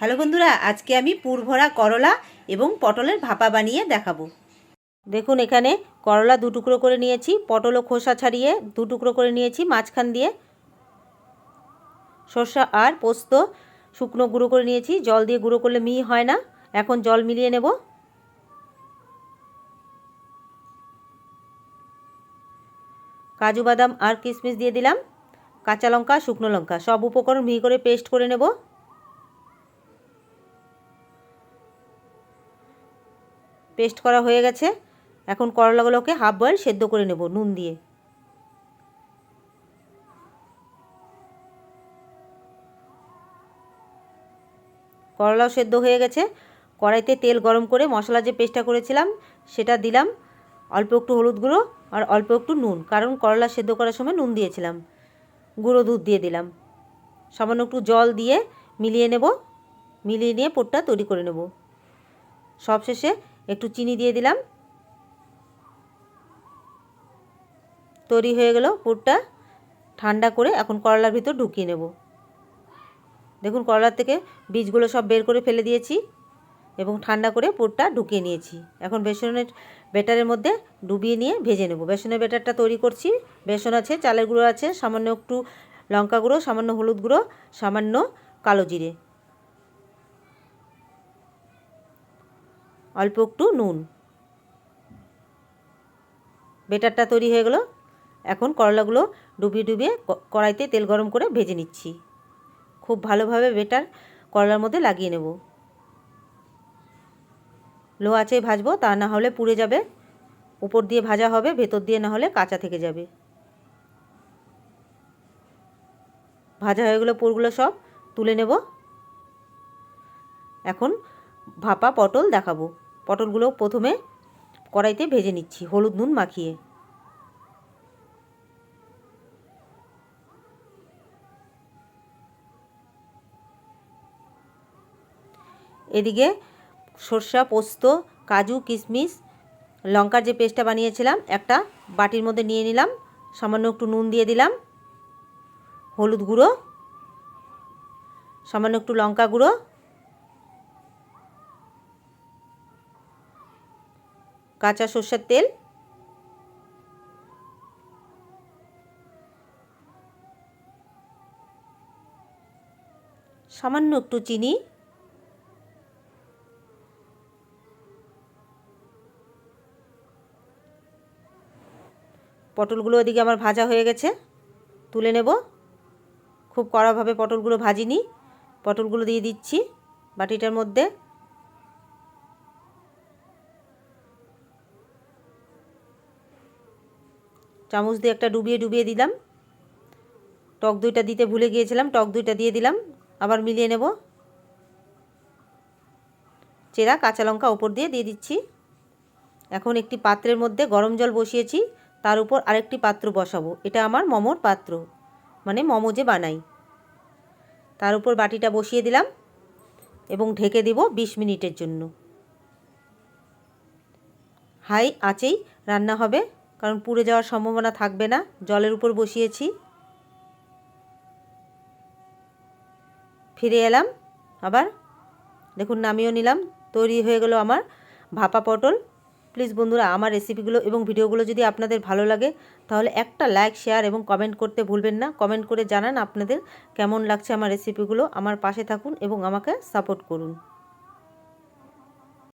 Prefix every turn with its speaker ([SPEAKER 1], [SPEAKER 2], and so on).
[SPEAKER 1] Hello বন্ধুরা, আজকে আমি পুরভরা করলা এবং পটলের ভাপা বানিয়ে দেখাবো। দেখুন এখানে করলা দু টুকরো করে নিয়েছি পটলও খোসা ছাড়িয়ে দু টুকরো করে নিয়েছি মাঝখান দিয়ে। সর্ষা আর পোস্ত শুকনো গুঁড়ো করে নিয়েছি, জল দিয়ে গুঁড়ো করলে মিহি হয় না, এখন জল মিলিয়ে নেব। কাজু বাদাম আর কিশমিশ দিয়ে দিলাম, কাঁচা লঙ্কা, শুকনো লঙ্কা, সব উপকরণ মিহি করে পেস্ট করে নেব। পেস্ট করা হয়ে গেছে। এখন করলাগুলোকে হাফ বয়েল সেদ্ধ করে নেব নুন দিয়ে। করলাও সেদ্ধ হয়ে গেছে। কড়াইতে তেল গরম করে মশলা যে পেস্টটা করেছিলাম, সেটা দিলাম। অল্প একটু হলুদ গুঁড়ো আর অল্প একটু নুন, কারণ করলা সেদ্ধ করার সময় নুন দিয়েছিলাম। গুঁড়ো দুধ দিয়ে দিলাম। সামান্য একটু জল দিয়ে মিলিয়ে নেব। মিলিয়ে নিয়ে পোটটা তৈরি করে নেব। সবশেষে একটু চিনি দিয়ে দিলাম। তৈরি হয়ে গেল পুরটা। ঠান্ডা করে এখন করলার ভিতর ঢুকিয়ে নেব। দেখুন করলার থেকে বীজগুলো সব বের করে ফেলে দিয়েছি এবং ঠান্ডা করে পুরটা ঢুকিয়ে নিয়েছি। এখন বেসনের বেটারের মধ্যে ডুবিয়ে নিয়ে ভেজে নেব। বেসনের বেটারটা তৈরি করছি। বেসন আছে, চালের গুঁড়ো আছে, সামান্য একটু লঙ্কা গুঁড়ো, সামান্য হলুদ গুঁড়ো, সামান্য কালো জিরে। অল্প একটু নুন। বেটারটা তৈরি হয়ে গেলো। এখন করলাগুলো ডুবিয়ে ডুবিয়ে কড়াইতে তেল গরম করে ভেজে নিচ্ছি। খুব ভালোভাবে বেটার করলার মধ্যে লাগিয়ে নেব। লো আঁচে ভাজবো, তা না হলে পুড়ে যাবে। উপর দিয়ে ভাজা হবে, ভেতর দিয়ে না হলে কাঁচা থেকে যাবে। ভাজা হয়ে গেলো পুরগুলো সব, তুলে নেব। এখন ভাপা পটল দেখাবো। পটলগুলো প্রথমে কড়াইতে ভেজে নিচ্ছি, হলুদ নুন মাখিয়ে। এদিকে সর্ষা, পোস্ত, কাজু, কিশমিশ, লঙ্কার যে পেস্টটা বানিয়েছিলাম, একটা বাটির মধ্যে নিয়ে নিলাম, সামান্য একটু নুন দিয়ে দিলাম, হলুদ গুঁড়ো, সামান্য একটু লঙ্কা গুঁড়ো কাঁচা সর্ষের তেল। সামান্য একটু চিনি। পটলগুলো ওদিকে আমার ভাজা হয়ে গেছে, তুলে নেব। খুব কড়াভাবে পটলগুলো ভাজিনি, পটলগুলো দিয়ে দিচ্ছি বাটিটার মধ্যে। চামচ দিয়ে একটা ডুবিয়ে ডুবিয়ে দিলাম। টক দইটা দিতে ভুলে গিয়েছিলাম, টক দইটা দিয়ে দিলাম। আবার মিলিয়ে নেব। চেরা কাঁচা লঙ্কা ওপর দিয়ে দিয়ে দিচ্ছি। এখন একটি পাত্রের মধ্যে গরম জল বসিয়েছি, তার উপর আরেকটি পাত্র বসাবো। এটা আমার মোমোর পাত্র মানে মোমো যে বানাই। তার উপর বাটিটা বসিয়ে দিলাম এবং ঢেকে দিব বিশ মিনিটের জন্য। হাই আঁচেই রান্না হবে। কারণ পুড়ে যাওয়ার সম্ভাবনা থাকবে না। জলের উপর বসিয়েছি। ফিরে এলাম। আবার দেখুন, নামিয়েও নিলাম। তৈরি হয়ে গেল আমার ভাপা পটল। প্লিজ বন্ধুরা, আমার রেসিপিগুলো এবং ভিডিওগুলো যদি আপনাদের ভালো লাগে, তাহলে একটা লাইক, শেয়ার এবং কমেন্ট করতে ভুলবেন না। কমেন্ট করে জানান আপনাদের কেমন লাগছে আমার রেসিপিগুলো। আমার পাশে থাকুন এবং আমাকে সাপোর্ট করুন।